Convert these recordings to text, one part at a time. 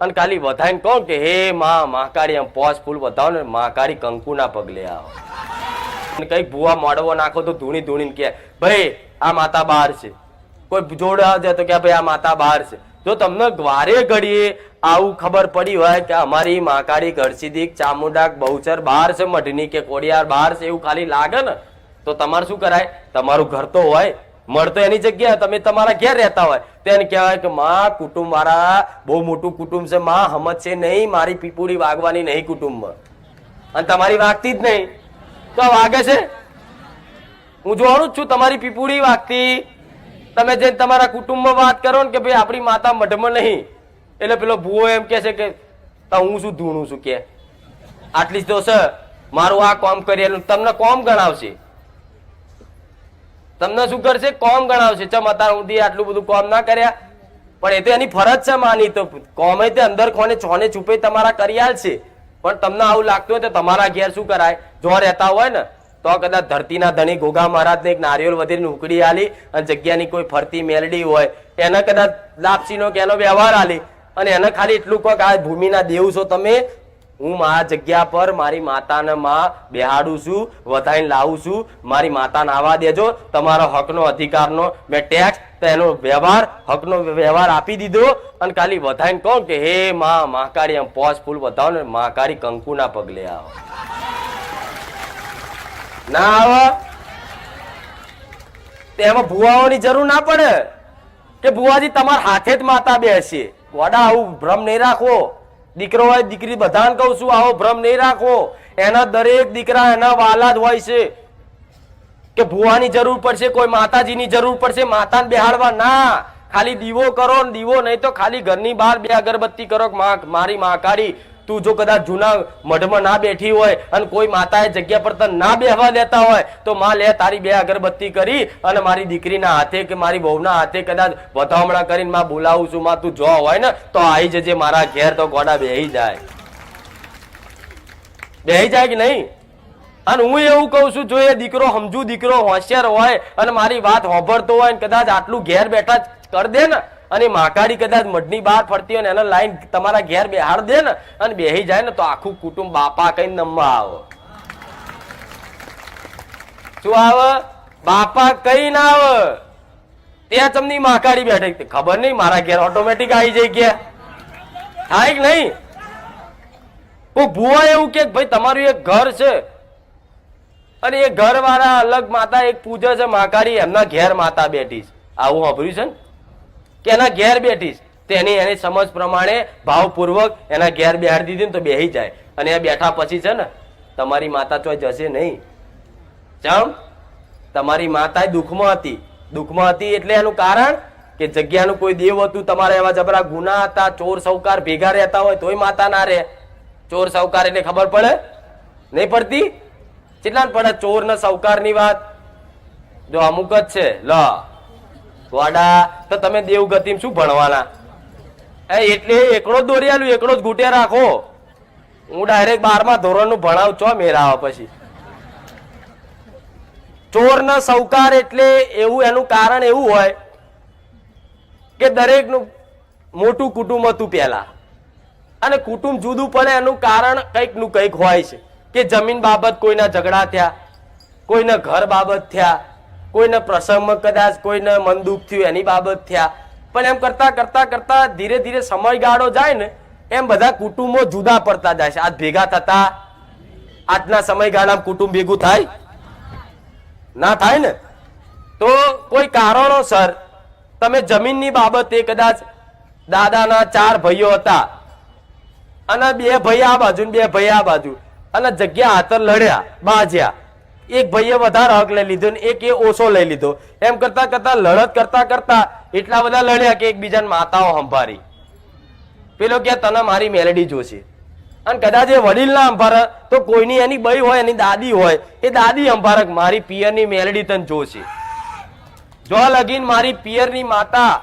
અને ખાલી વધાઈને કહું કે, હે માં, મહાકાળી, આમ પોસ ફૂલ વધાવો ને મહાકાળી કંકુના પગલે આવો. અને કઈ ભૂવા મોડવો નાખો તો ધૂણી ધૂણીને કે ભાઈ, આ માતા બહાર છે. કોઈ જોડે આવે તો કે ભાઈ, આ માતા બહાર છે. જો તમને વારે ઘડીએ આવું ખબર પડી હોય કે અમારી મહાકાળી ઘરસીદીક ચામુંડા બહુચર બહાર છે, મઢની કે કોડિયાર બહાર છે, એવું ખાલી લાગે ને, તો તમારે શું કરાય? તમારું ઘર તો હોય મળતો એની જગ્યાએ તમે તમારા ઘેર રહેતા હોય. તો એને કહેવાય કે, માં, કુટુંબ મારા બહુ મોટું કુટુંબ છે. માં, હમત છે નહીં. મારી પીપુડી વાગવાની નહીં કુટુંબમાં. અને તમારી વાગતી જ નહીં. તો વાગે છે? હું જોવાનું જ છું, તમારી પીપુડી વાગતી. તમે જે તમારા કુટુંબમાં વાત કરો ને કે, ભાઈ, આપણી માતા મઢમાં નહીં. એટલે પેલો ભૂવો એમ કે છે કે હું શું ધૂણું છું? કે, આટલી જ તો છે. મારું આ કામ કરેલું તમને કોમ ગણાવશે. તમને શું કરશે? કોમ ગણાવશે. ચમ, અત્યાર સુધી આટલું બધું કોમ ના કર્યા. પણ એ તો એની ફરજ છે, માની તો. કોમે તે અંદર કોને છોને છુપે તમારા કરિયાલ છે. પણ તમને આવું લાગતું હોય તો તમારા ઘેર શું કરાય? જો રહેતા હોય ને, તો કદાચ ધરતીના ધણી ગોગા મહારાજને એક નારિયેળ વધીને ઉકડી આલી અને જગ્યાની કોઈ ફરતી મેલડી હોય. એને કદાચ લાપસીનો કે એનો વ્યવહાર આલી. અને એને ખાલી એટલું કહો કે આ ભૂમિના દેવ છો તમે હું આ જગ્યા પર મારી માતાને માં બેહાડું છું, વધાઈને લાવું છું. મારી માતાને આવવા દેજો. તમારો હકનો અધિકારનો મેં ટેક્સ તેનો વ્યવહાર, હકનો વ્યવહાર આપી દીધો. અને ખાલી વધાઈને કહું કે, હે માં, મહાકાળી, એમ પોસ ફૂલ વધાવો ને મહાકાળી કંકુના પગલે આવો. ના આવો. તેમાં ભુવાઓની જરૂર ના પડે. કે ભુવાજી તમારા હાથે જ માતા બેસે. વડા આવું ભ્રમ નહીં રાખવો. દીકરો હોય, દીકરી બધાને કહું છું, આવો ભ્રમ નહીં રાખવો એના દરેક દીકરા એના વાલા જ હોય છે કે ભુવાની જરૂર પડશે, કોઈ માતાજીની જરૂર પડશે, માતાને બેહાડવા ના. ખાલી દીવો કરો દીવો, નહીં તો ખાલી ઘરની બહાર બે અગરબત્તી કરો માં- મારી મહાકાળી તું જો કદાચ જૂના મઢમાં ના બેઠી હોય અને કોઈ માતાએ જગ્યા પર તને ના બેહવા દેતા હોય, તો માં લે તારી બે અગરબત્તી કરી અને મારી દીકરીના હાથે કે મારી વહુના હાથે કદાચ વધામણા કરીને માં બોલાવું છું, માં તું જો હોય ને, તો આવી જજે મારા ઘેર તો ગોડા બેહી જાય. બેહી જાય કે નહીં? અને હું એવું કહું છું, જો એ દીકરો સમજુ દીકરો હોશિયાર હોય અને મારી વાત હોભળતો હોય કદાચ આટલું ઘેર બેઠા કરી દે ને અને માકાડી કદાચ મઢની બહાર ફરતી હોય ને એને લાઈન તમારા ઘેર બેહાડ દે ને અને બેહી જાય ને તો આખું કુટુંબ બાપા કઈ નમવા આવો. શું આવે? બાપા કઈ ના આવે. ત્યાં તમને માકાડી બેઠે. ખબર નહીં, મારા ઘેર ઓટોમેટિક આવી જાય કે. થાય કે નહીં? કોઈ ભુવા એવું કે ભાઈ, તમારું એક ઘર છે. અને એ ઘર વાળા અલગ માતા એક પૂજે છે, માકાડી એમના ઘેર માતા બેઠી છે. આવું સાંભળ્યું છે ને? કે એના ઘેર બેઠીશ તેની એની સમજ પ્રમાણે ભાવપૂર્વક એના ઘેર બેહાડી દીધી ને તો બેહી જાય. અને એ બેઠા પછી છે ને, તમારી માતા ચોય જશે નહીં. ચમ તમારી માતા દુઃખમાં હતી. દુઃખમાં હતી એટલે એનું કારણ કે જગ્યાનું કોઈ દેવ હતું, તમારા એવા જબરા ગુના હતા, ચોર સૌકાર ભેગા રહેતા હોય તોય માતા ના રહે. ચોર સૌકાર એટલે ખબર પડે? નહીં પડતી? કેટલા પડે? ચોર ને સૌકારની વાત? જો અમુક જ છે. લ. ગોડા તો તમે દેવગતિમાં શું ભણવાના? એ એટલે એકડો જ દોરી એકડો જ ઘૂંટે રાખો. હું ડાયરેક્ટ બારમા ધોરણનું ભણાવ છો મેરા પછી? ચોર ને સૌકાર એટલે એવું, એનું કારણ એવું હોય કે દરેકનું મોટું કુટુંબ હતું પહેલાં. અને કુટુંબ જુદું પડે, એનું કારણ કંઈકનું કંઈક હોય છે. કે જમીન બાબત કોઈના ઝઘડા થયા, કોઈના ઘર બાબત થયા કોઈને પ્રસંગમાં કદાચ કોઈને મન દુઃખ થયું એની બાબત થયા. પણ એમ કરતા કરતા કરતા ધીરે ધીરે સમયગાળો જાય ને, એમ બધા કુટુંબો જુદા પડતા જાય છે. આજ ભેગા થતા, આજના સમયગાળામાં કુટુંબ ભેગું થાય? ના થાય ને? તો કોઈ કારણોસર તમે જમીનની બાબતે કદાચ દાદાના ચાર ભાઈઓ હતા અને બે ભાઈ આ બાજુ બે ભાઈ આ બાજુ અને જગ્યા હાથર લડ્યા, બાજ્યા. એક ભાઈએ વધારે હક લઈ લીધો ને એક એ ઓછો લઈ લીધો. એમ કરતા કરતા, લડત કરતા કરતા એટલા બધા લડ્યા કે એકબીજાને માતાઓ સંભારી. પેલો કે, તને મારી મેલેડી જોશે. અને કદાચ એ વડીલ ના સંભારે, તો કોઈની એની બઈ હોય, એની દાદી હોય, એ દાદી અંભારક મારી પિયરની મેલેડી તને જોશે. જો લગીન મારી પિયરની માતા,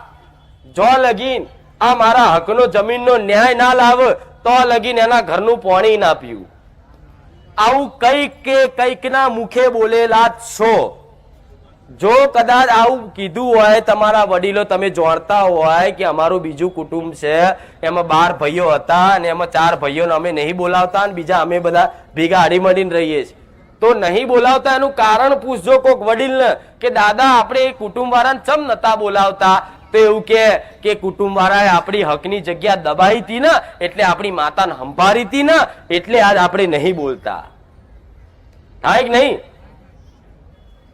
જો લગીન આ મારા હકનો જમીનનો ન્યાય ના લાવે, તો લગીન એના ઘરનું પાણી ના પીવું. આવું કંઈક કે કંઈક ના મુખે બોલેલા છો. જો કદાચ આવું કીધું હોય, તમારા વડીલો તમે જાણતા હોય કે અમારું બીજું કુટુંબ છે, એમાં બાર ભાઈઓ હતા અને એમાં ચાર ભાઈઓને અમે નહીં બોલાવતા અને બીજા અમે બધા ભેગા હળીમળીને રહીએ છીએ. તો નહીં બોલાવતા એનું કારણ પૂછજો કોક વડીલને કે, દાદા, આપણે એ કુટુંબ વાળાને ચમ નતા બોલાવતા? તો એવું કે કે કુટુંબ વાળાએ આપણી હકની જગ્યા દબાઈ હતી ને, એટલે આપણી માતાને સંભાળી હતી ને, એટલે આજ આપણે નહીં બોલતા. થાય કે નહીં?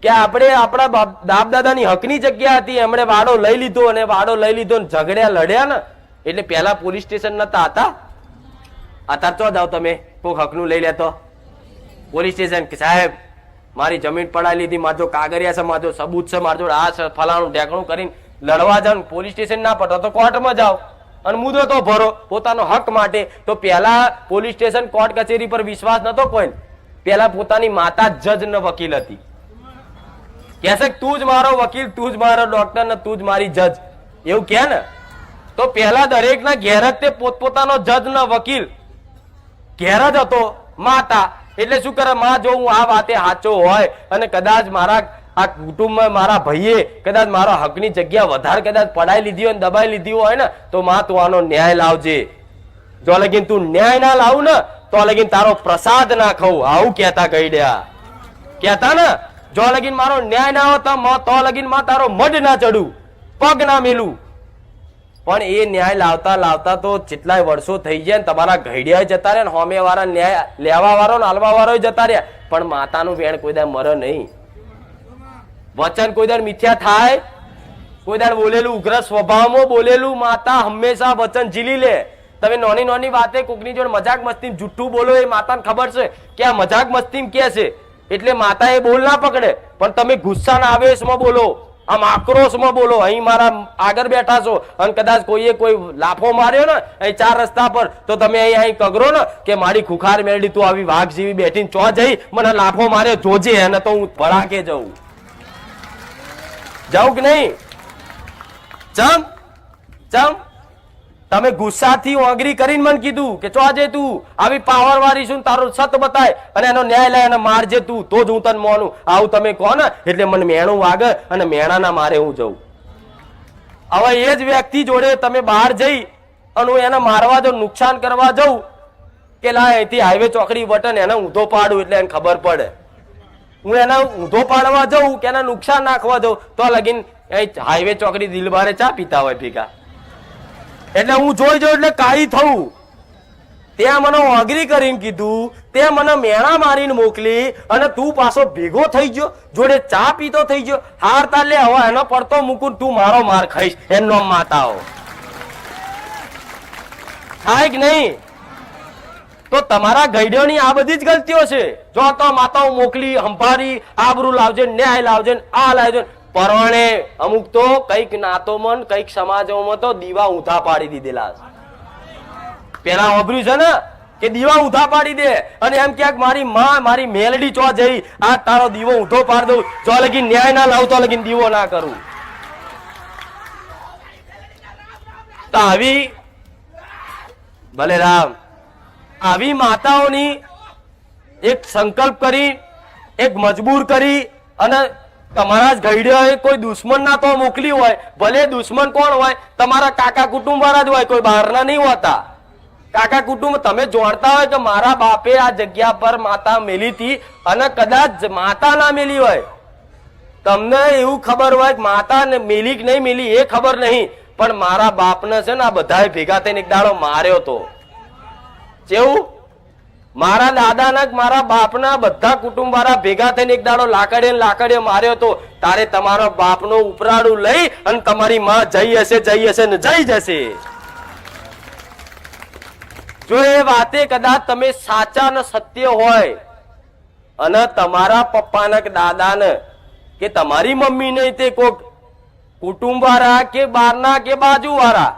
કે આપણે આપણા બાપ દાદાની હકની જગ્યા હતી, એમણે વાડો લઈ લીધો અને વાડો લઈ લીધો ને ઝઘડ્યા લડ્યા ને. એટલે પહેલા પોલીસ સ્ટેશન નતા હતા? અત્યારે ચો જાઓ તમે? કોઈક હકનું લઈ લેતો. પોલીસ સ્ટેશન કે સાહેબ, મારી જમીન પડાવી લીધી, મારો કાગરિયા છે, મારો સબૂત છે, મારો આ છે, ફલાણું ઢેકણું કરીને લડવા જાવ પોલીસ સ્ટેશન ના પડતા તો કોર્ટમાં જાઓ. અને મુદ્દો તો ભરો. પોતાનો હક માટે. તો પહેલા પોલીસ સ્ટેશન કોર્ટ કચેરી પર વિશ્વાસ નતો કોઈ. પહેલા પોતાની માતા જજ ન વકીલ હતી. કહેશે તું જ મારો વકીલ, તું જ મારો ડોક્ટર ને તું જ મારી જજ. એવું કે ને? તો પહેલા દરેક ના ઘેર જ તે પોતપોતાનો જજ ન વકીલ. ઘેર જ હતો માતા. એટલે શું કરે? માં, જો હું આ વાતે સાચો હોય અને કદાચ મારા આ કુટુંબમાં મારા ભાઈએ કદાચ મારા હકની જગ્યા વધારે કદાચ પડાઈ લીધી હોય ને દબાઈ લીધી હોય ને, તો માં તું આનો ન્યાય લાવજે. જો લગીન તું ન્યાય ના લાવું ને, તો લગીન તારો પ્રસાદ ના ખાવું આવું કહેતા કહી દયા કહેતા ને, જો લગીન મારો ન્યાય ના હોય તો લગીનમાં તારો મઢ ના ચડું, પગ ના મેલું. પણ એ ન્યાય લાવતા લાવતા તો જેટલાય વર્ષો થઈ ગયા ને, તમારા ઘડિયા જતા રહ્યા ને હોમે વાળા ન્યાય લેવા વાળો ને હાલવા વાળો જતા રહ્યા. પણ માતાનું વેણ કોઈ દા મરે નહીં. વચન કોઈ દર મિથ્યા થાય? કોઈ દર બોલેલું ઉગ્ર સ્વભાવમાં બોલેલું માતા હંમેશા વચન ઝીલી લે. તમે નાની નાની વાતે કોકની જોડે મજાક મસ્તી જુઠ્ઠું બોલો એ માતાને ખબર છે કે આ મજાક મસ્તી કે છે? એટલે માતા એ બોલ ના પકડે. પણ તમે ગુસ્સાના આવેશમાં બોલો, આમ આક્રોશમાં બોલો, અહીં મારા આગળ બેઠા છો. અને કદાચ કોઈએ કોઈ લાફો માર્યો ને, અહીં ચાર રસ્તા પર, તો તમે અહીં અહીં કગરો ને, કે મારી ખુખાર મેળડી તું આવી વાઘ જેવી બેઠીને ચો જઈ, મને લાફો માર્યો, જોજે, એને તો હું ભડાકે જઉં. જાઉં કે નહીં? ચમ ચમ. તમે ગુસ્સાથી ઓગરી કરીને મને કીધું કે ચો આજે તું આવી પાવર વાળી છું તારો સત બતાય અને એનો ન્યાય લે અને મારજે તું, તો જ હું તને મોનું. આવું તમે કહો ને, એટલે મને મેણું વાગે અને મેણાના મારે હું જઉં. હવે એ જ વ્યક્તિ જોડે તમે બહાર જઈ અને હું એને મારવા જાઉં નુકસાન કરવા જાઉં કે લા અહીંથી હાઈવે ચોકડી બટન એને ઊંધો પાડું એટલે એને ખબર પડે. હું એને ઊંધો પાડવા જાઉં કે એને નુકસાન નાખવા જઉં, તો લગીન હાઈવે ચોકડી દિલબારે ચા પીતા હોય ભેગા. એટલે હું જોઈ જોઉં એટલે કાળી થવું ત્યાં મને અઘરી કરીને કીધું તે મને મેણા મારીને મોકલી અને તું પાછો ભેગો થઈ ગયો, જોડે ચા પીતો થઈ ગયો. હાર તાર લે, હવે એનો પડતો મૂકું તું મારો માર ખાઈશ. એનો માતાઓ. થાય કે નહીં? તો તમારા ગઈડોની આ બધી જ ગલતીઓ છે. જો તો માતાઓ મોકલી, હંભારી આબરૂ લાવજે, ન્યાય લાવજે, આ લાવજે. ને પરણે અમુક તો કંઈક નાતોમાં કંઈક સમાજોમાં તો દીવા ઊંધા પાડી દીધેલા પેલા વાપર્યું છે ને કે દીવા ઊંધા પાડી દે. અને એમ ક્યાંક મારી માં, મારી મેલડી ચો જઈ, આ તારો દીવો ઊંધો પાડી દઉં, જો લગી ન્યાય ના લાવ તો લગી દીવો ના કરું. તો આવી. ભલે રામ. આવી માતાઓની એક સંકલ્પ કરી, એક મજબૂર કરી અને તમારા જ ગઈડે કોઈ દુશ્મન ના તો મોકલી હોય, ભલે દુશ્મન કોણ હોય, તમારા કાકા કુટુંબ વાળા જ હોય, કોઈ બહારના નહીં હોતા. કાકા કુટુંબ, તમે જોણતા હોય કે મારા બાપે આ જગ્યા પર માતા મેલી હતી અને કદાચ માતા ના મેલી હોય. તમને એવું ખબર હોય કે માતા મેલી કે નહીં મેલી એ ખબર નહીં, પણ મારા બાપને છે ને આ બધાએ ભેગા થઈને એક દાડો માર્યો તો. કેવું મારા દાદાના મારા બાપના બધા કુટુંબ વાળા ભેગા થઈને એક દાડો લાકડીએ લાકડીએ માર્યો હતો તારે તમારો બાપનો ઉપરાડું લઈ અને તમારી માં જઈ હશે જઈ હશે ને જઈ જશે. જો એ વાતે કદાચ તમે સાચા ને સત્ય હોય, અને તમારા પપ્પાને કે દાદાને કે તમારી મમ્મી ને તે કોક કુટુંબ વાળા કે બારના કે બાજુ વાળા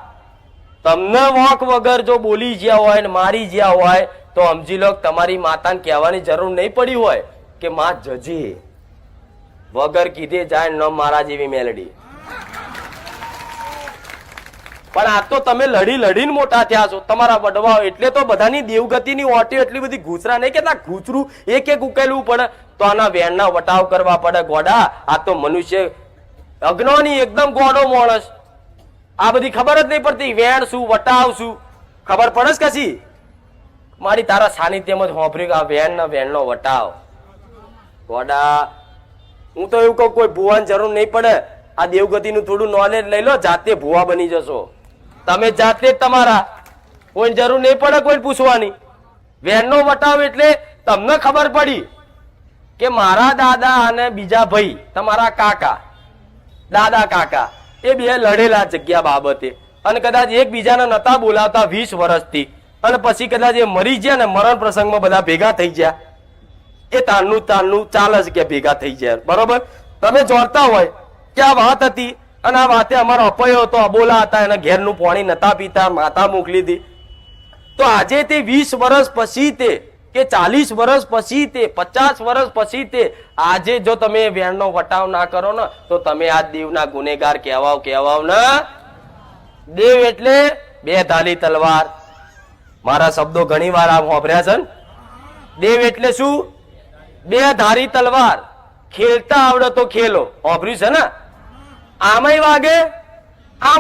તમને વોક વગર જો બોલી ગયા હોય ને મારી ગયા હોય, તો સમજી લો તમારી માતાને કહેવાની જરૂર નહીં પડી હોય કે માં જજે. વગર કીધે જાય ન મારા જેવી મેલડી. પણ આ તો તમે લડી લડીને મોટા થયા છો. તમારા વડવાઓ એટલે તો બધાની દેવગતિની ઓટી એટલી બધી ઘૂસરા નહીં કેટલા ઘૂસરું એક એક ઉકેલવું પડે. તો આના વેણના વટાવ કરવા પડે ગોડા. આ તો મનુષ્ય અજ્ઞાની એકદમ ગોડો માણસ. આ બધી ખબર જ નહીં પડતી. વેણ શું, વટાવ શું? ખબર પડે જ કશી? મારી તારા સાનિધ્યમાં જ હોંભર્યું આ વેણ ના વેણનો વટાવ. ગોડા હું તો એવું કહું કોઈ ભુવાની જરૂર નહીં પડે. આ દેવગતિનું થોડું નોલેજ લઈ લો, જાતે ભુવા બની જશો. તમે જાતે જ તમારા. કોઈ જરૂર નહીં પડે કોઈ પૂછવાની. વેણનો વટાવ એટલે તમને ખબર પડી કે મારા દાદા અને બીજા ભાઈ, તમારા કાકા, દાદા કાકા એ બે લડેલા જગ્યા બાબતે. અને કદાચ એકબીજાને નતા બોલાવતા વીસ વર્ષથી. અને પછી કદાચ એ મરી ગયા ને મરણ પ્રસંગમાં બધા ભેગા થઈ ગયા. એ તાનનું તાનનું ચાલે છે કે ભેગા થઈ જાય બરોબર? તમે જોડતા હોય કે આ વાત હતી અને આ વાતે અમારો અપયો હતો, અબોલા હતા, એના ઘેરનું પાણી નતા પીતા, માતા મોકલી હતી તો આજે તે વીસ વર્ષ પછી તે કે ચાલીસ વર્ષ પછી તે, પચાસ વર્ષ પછી તે, આજે જો તમે વેણનો વટાવ ના કરો ને, તો તમે આ દેવના ગુનેગાર કહેવાવ કહેવાવ ને? દેવ એટલે બે ધાલી તલવાર. મારા શબ્દો ઘણી વાર આમ વાપર્યા છે દેવ એટલે શું? બે ધારી તલવાર. ખેલતા આવડે તો ખેલો. વાપર્યું છે ને? આમાંય વાગે?